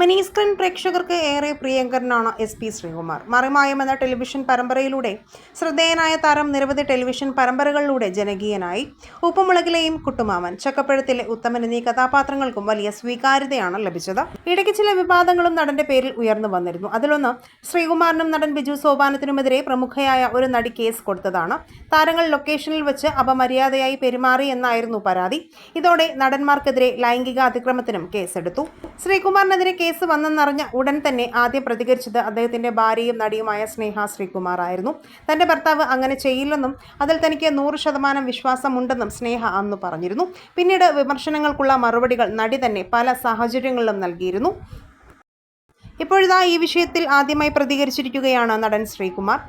Mini screen പ്രേക്ഷകർക്ക് ഏറെ പ്രിയങ്കരനാണ് എസ് പി ശ്രീകുമാർ. മറിമായം എന്ന ടെലിവിഷൻ പരമ്പരയിലൂടെ ശ്രദ്ധേയനായ താരം നിരവധി ടെലിവിഷൻ പരമ്പരകളിലൂടെ ജനകീയനായി. ഉപ്പുമുളകിലെയും കുട്ടുമാമൻ. ചക്കപ്പഴത്തിലെ ഉത്തമൻ എന്നീ കഥാപാത്രങ്ങൾക്കും വലിയ സ്വീകാര്യതയാണ് ലഭിച്ചത്. ഇടയ്ക്ക് ചില വിവാദങ്ങളും നടന്റെ പേരിൽ ഉയർന്നു വന്നിരുന്നു. അതിലൊന്ന് ശ്രീകുമാറിനും നടൻ ബിജു സോപാനത്തിനുമെതിരെ പ്രമുഖയായ ഒരു നടി കേസ് കൊടുത്തതാണ്. താരങ്ങൾ ലൊക്കേഷനിൽ വെച്ച് അപമര്യാദയായി പെരുമാറി എന്നായിരുന്നു പരാതി. ഇതോടെ നടന്മാർക്കെതിരെ ലൈംഗിക അതിക്രമത്തിനും കേസെടുത്തു. ശ്രീകുമാറിനെതിരെ കേസ് വന്നെന്നറിഞ്ഞ ഉടൻ തന്നെ ആദ്യം പ്രതികരിച്ചത് അദ്ദേഹത്തിന്റെ ഭാര്യയും നടിയുമായ സ്നേഹ ശ്രീകുമാർ ആയിരുന്നു തന്റെ ഭർത്താവ് അങ്ങനെ ചെയ്യില്ലെന്നും അതിൽ തനിക്ക് നൂറ് ശതമാനം വിശ്വാസമുണ്ടെന്നും സ്നേഹ അന്ന് പറഞ്ഞിരുന്നു. പിന്നീട് വിമർശനങ്ങൾക്കുള്ള മറുപടികൾ നടി തന്നെ പല സാഹചര്യങ്ങളിലും നൽകിയിരുന്നു. ഇപ്പോഴിതാ ഈ വിഷയത്തിൽ ആദ്യമായി പ്രതികരിച്ചിരിക്കുകയാണ് നടൻ ശ്രീകുമാർ.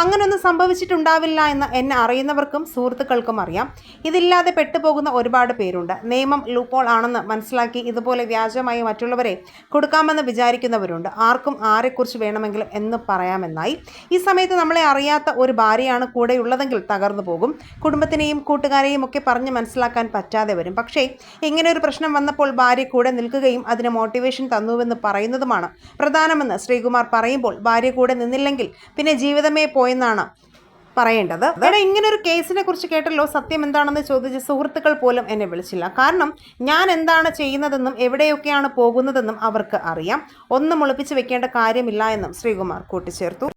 അങ്ങനൊന്നും സംഭവിച്ചിട്ടുണ്ടാവില്ല എന്ന് എന്നെ അറിയുന്നവർക്കും സുഹൃത്തുക്കൾക്കും അറിയാം. ഇതില്ലാതെ പെട്ടുപോകുന്ന ഒരുപാട് പേരുണ്ട്. നിയമം ലൂപ്പോൾ ആണെന്ന് മനസ്സിലാക്കി ഇതുപോലെ വ്യാജമായി മറ്റുള്ളവരെ കൊടുക്കാമെന്ന് വിചാരിക്കുന്നവരുണ്ട്. ആർക്കും ആരെക്കുറിച്ച് വേണമെങ്കിലും എന്ന് പറയാമെന്നായി. ഈ സമയത്ത് നമ്മളെ അറിയാത്ത ഒരു ഭാര്യയാണ് കൂടെയുള്ളതെങ്കിൽ തകർന്നു പോകും. കുടുംബത്തിനെയും കൂട്ടുകാരെയും ഒക്കെ പറഞ്ഞ് മനസ്സിലാക്കാൻ പറ്റാതെ വരും. പക്ഷേ ഇങ്ങനെ ഒരു പ്രശ്നം വന്നപ്പോൾ ഭാര്യ കൂടെ നിൽക്കുകയും അതിന് മോട്ടിവേഷൻ തന്നുവെന്ന് പറയുന്നതുമാണ് പ്രധാനമെന്ന് ശ്രീകുമാർ പറയുമ്പോൾ ഭാര്യ കൂടെ നിന്നില്ലെങ്കിൽ പിന്നെ ജീവിതമേ പോയെന്നാണ് പറയേണ്ടത്. എടാ ഇങ്ങനെ ഒരു കേസിനെ കുറിച്ച് കേട്ടല്ലോ. സത്യം എന്താണെന്ന് ചോദിച്ച് സുഹൃത്തുക്കൾ പോലും എന്നെ വിളിച്ചില്ല. കാരണം ഞാൻ എന്താണ് ചെയ്യുന്നതെന്നും എവിടെയൊക്കെയാണ് പോകുന്നതെന്നും അവർക്ക് അറിയാം. ഒന്നും ഒളിപ്പിച്ച് വെക്കേണ്ട കാര്യമില്ല എന്നും ശ്രീകുമാർ കൂട്ടിച്ചേർത്തു.